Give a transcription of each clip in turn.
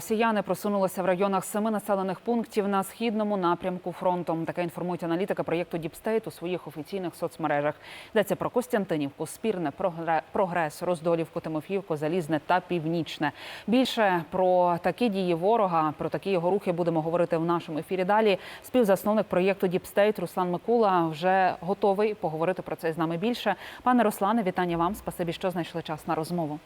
Росіяни просунулися в районах семи населених пунктів на східному напрямку фронту. Таке інформують аналітики проєкту Діпстейт у своїх офіційних соцмережах. Йдеться про Костянтинівку, Спірне, Прогре- Прогрес, Роздолівку, Тимофіївку, Залізне та Північне. Більше про такі дії ворога, про такі його рухи будемо говорити в нашому ефірі. Далі співзасновник проєкту Діпстейт Руслан Микула вже готовий поговорити про це з нами більше. Пане Руслане, вітання вам. Спасибі, що знайшли час на розмову.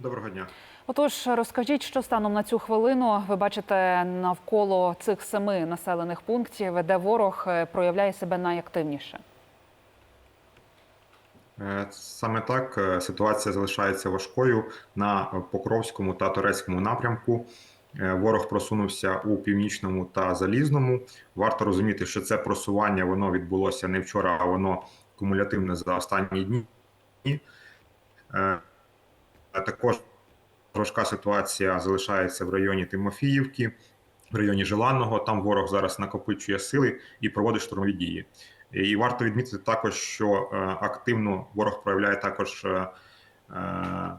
Доброго дня. Отож, розкажіть, що станом на цю хвилину ви бачите навколо цих семи населених пунктів, де ворог е, проявляє себе найактивніше. Е, Саме так е, ситуація залишається важкою на Покровському та Турецькому напрямку. Ворог просунувся у північному та залізному. Варто розуміти, що це просування воно відбулося не вчора, а воно кумулятивне за останні дні. Також важка ситуація залишається в районі Тимофіївки, в районі Желанного. Там ворог зараз накопичує сили і проводить штурмові дії. І варто відмітити також, що е, активно ворог проявляє також е, е,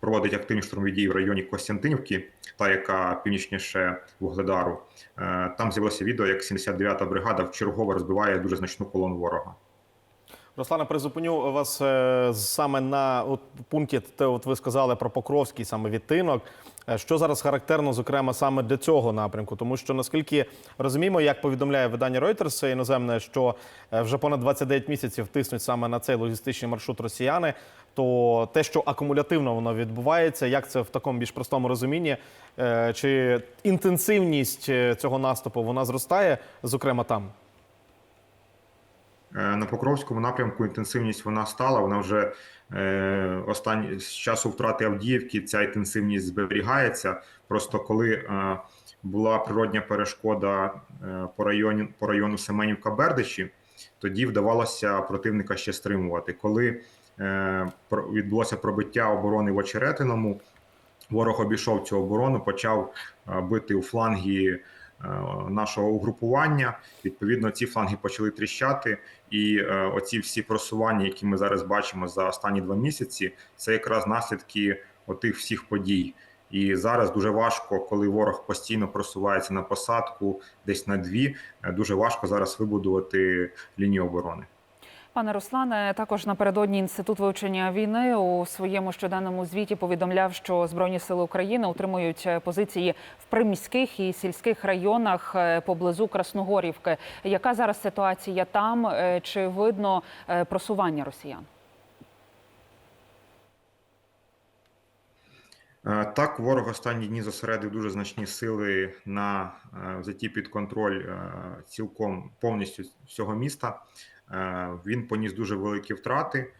проводить активні штурмові дії в районі Костянтинівки, та яка північніше Вугледару. Там з'явилося відео, як 79-та бригада вчергово розбиває дуже значну колону ворога. Руслане, призупиню вас е, саме на от, пункті, те, от ви сказали про Покровський саме відтинок. Е, Що зараз характерно, зокрема, саме для цього напрямку? Тому що наскільки розуміємо, як повідомляє видання Reuters іноземне, що е, вже понад 29 місяців тиснуть саме на цей логістичний маршрут росіяни, то те, що акумулятивно воно відбувається, як це в такому більш простому розумінні, чи інтенсивність цього наступу вона зростає, зокрема там? На Покровському напрямку інтенсивність вона стала. Вона вже е, останні з часу втрати Авдіївки ця інтенсивність зберігається. Просто коли е, була природня перешкода е, по районі по району Семенівка-Бердичі, тоді вдавалося противника ще стримувати. Коли е, відбулося пробиття оборони в Очеретиному, ворог обійшов цю оборону, почав е, бити у фланги нашого угрупування. Відповідно, ці фланги почали тріщати, і е, оці всі просування, які ми зараз бачимо за останні два місяці, це якраз наслідки отих всіх подій. І зараз дуже важко, коли ворог постійно просувається на посадку, десь на дві. е, Дуже важко зараз вибудувати лінію оборони. Пане Руслане, також напередодні інститут вивчення війни у своєму щоденному звіті повідомляв, що збройні сили України утримують е, позиції в приміських і сільських районах е, поблизу Красногорівки. Яка зараз ситуація там? Е, Чи видно просування росіян? Так, ворог останні дні зосередив дуже значні сили на взятті під контроль цілком повністю всього міста. Е, Він поніс дуже великі втрати.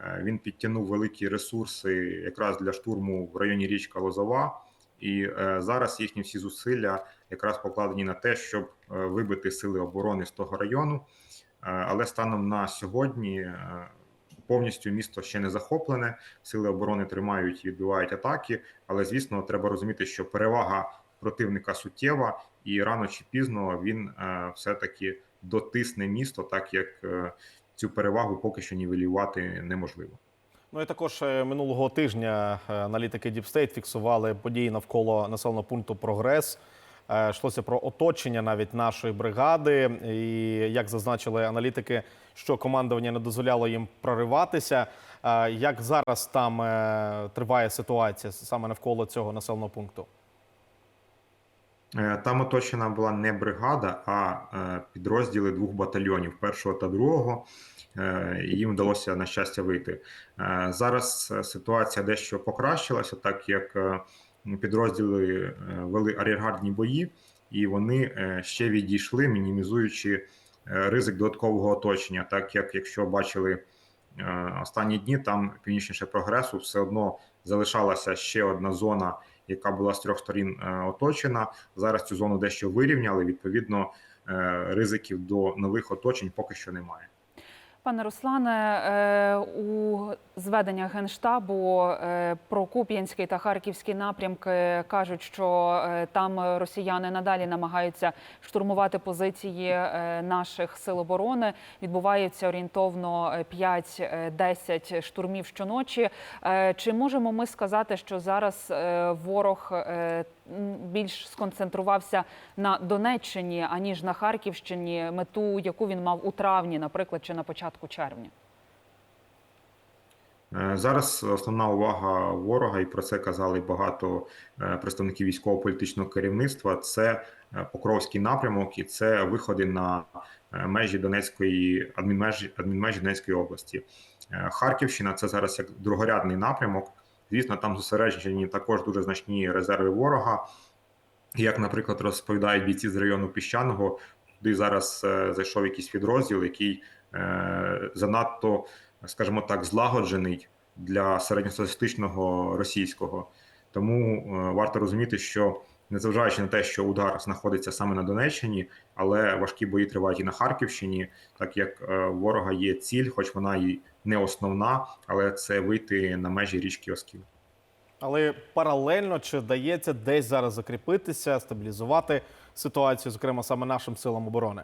Е, Він підтягнув великі ресурси якраз для штурму в районі річка Лозова. І е, зараз їхні всі зусилля якраз покладені на те, щоб вибити сили оборони з того району. Але станом на сьогодні повністю місто ще не захоплене. Сили оборони тримають і відбивають атаки. Але звісно, треба розуміти, що перевага противника суттєва, і рано чи пізно він е, все-таки дотисне місто, так як е, цю перевагу поки що нівелювати неможливо. Ну і також е, минулого тижня е, аналітики Deep State фіксували події навколо населеного пункту Прогрес. Йшлося про оточення навіть нашої бригади, і як зазначили аналітики, що командування не дозволяло їм прориватися. Як зараз там триває ситуація саме навколо цього населеного пункту? Е, Там оточена була не бригада, а е, підрозділи двох батальйонів першого та другого. Е, Їм вдалося на щастя вийти. Зараз ситуація дещо покращилася, так як підрозділи вели ар'єргардні бої, і вони ще відійшли, мінімізуючи ризик додаткового оточення. Так як якщо бачили останні дні, там північніше прогресу, все одно залишалася ще одна зона яка була з трьох сторін е, оточена. Зараз цю зону дещо вирівняли. Відповідно, е, ризиків до нових оточень поки що немає. Пане Руслане, е, у зведеннях Генштабу е, про Куп'янський та Харківський напрямки кажуть, що е, там росіяни надалі намагаються штурмувати позиції наших сил оборони. Відбуваються орієнтовно е, 5-10 штурмів щоночі. Чи можемо ми сказати, що зараз ворог більш сконцентрувався на Донеччині аніж на Харківщині, мету, яку він мав у травні, наприклад, чи на початку червня? Е, Зараз основна увага ворога, і про це казали багато е, представників військово-політичного керівництва. Це е, Покровський напрямок і це виходи на межі Донецької адмінмежі, адмінмежі Донецької області. Харківщина це зараз як другорядний напрямок. Звісно, там зосереджені також дуже значні резерви ворога. Як, наприклад, розповідають бійці з району піщаного, туди зараз е, зайшов якийсь підрозділ, який е, занадто скажімо так, злагоджений для середньостатистичного російського. Тому е, варто розуміти, що незважаючи на те, що удар знаходиться саме на Донеччині, але важкі бої тривають і на Харківщині, так як е, ворога є ціль, хоч вона і не основна, але це вийти на межі річки Оскіл. Але паралельно чи вдається десь зараз закріпитися, стабілізувати ситуацію, зокрема саме нашим силам оборони?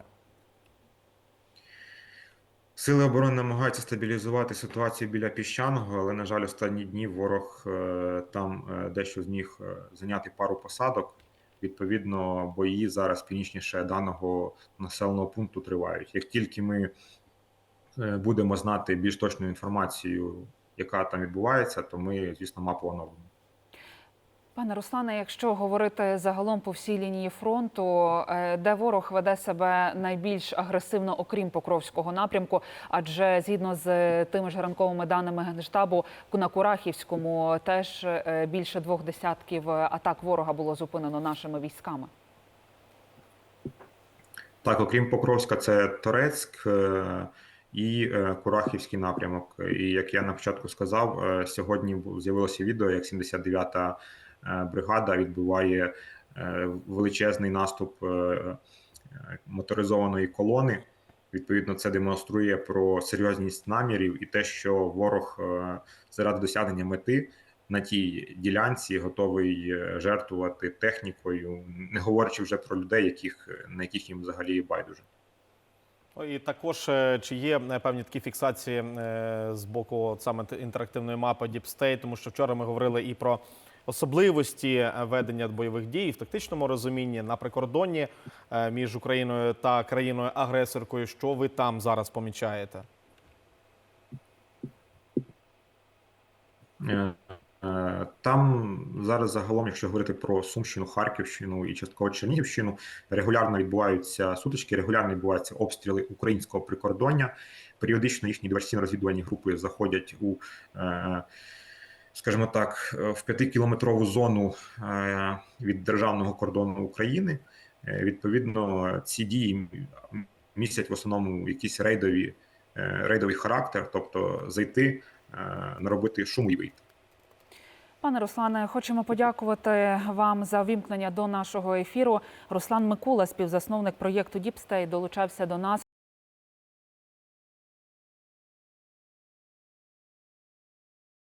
Сили оборони намагаються стабілізувати ситуацію біля піщаного, але на жаль, останні дні ворог е, там е, дещо зміг е, зайняти пару посадок. Відповідно, бої зараз північніше даного населеного пункту тривають. Як тільки ми будемо знати більш точну інформацію, яка там відбувається, то ми, звісно, мапу оновимо. Пане Руслане, якщо говорити загалом по всій лінії фронту, е, де ворог веде себе найбільш агресивно, окрім Покровського напрямку, адже згідно з тими ж ранковими даними генштабу, на Курахівському теж е, більше двох десятків атак ворога було зупинено нашими військами. Так, окрім Покровська, це Торецьк е, і е, Курахівський напрямок. І як я на початку сказав, е, сьогодні з'явилося відео, як 79-та е, бригада відбиває е, величезний наступ е, е, моторизованої колони. Відповідно, це демонструє про серйозність намірів і те, що ворог е, заради досягнення мети на тій ділянці готовий е, жертвувати технікою, не говорячи вже про людей, яких на яких їм взагалі байдуже. Ну, І також е, чи є е, певні такі фіксації е, з боку саме інтерактивної мапи State, тому що вчора ми говорили і про особливості е, ведення бойових дій в тактичному розумінні на прикордонні е, між Україною та країною-агресоркою. Що ви там зараз помічаєте? Е, Там зараз загалом, якщо говорити про Сумщину, Харківщину і частково Чернігівщину, регулярно відбуваються сутички, регулярно відбуваються обстріли українського прикордоння. Періодично їхні диверсійно-розвідувальні групи заходять у, е, скажімо так, е, в п'ятикілометрову зону е, від державного кордону України. Е, Відповідно, ці дії містять в основному якісь рейдові, рейдовий характер, тобто зайти, наробити шуму і вийти. Пане Руслане, хочемо подякувати вам за вімкнення до нашого ефіру. Руслан Микула, співзасновник проєкту Діпстей, долучався до нас.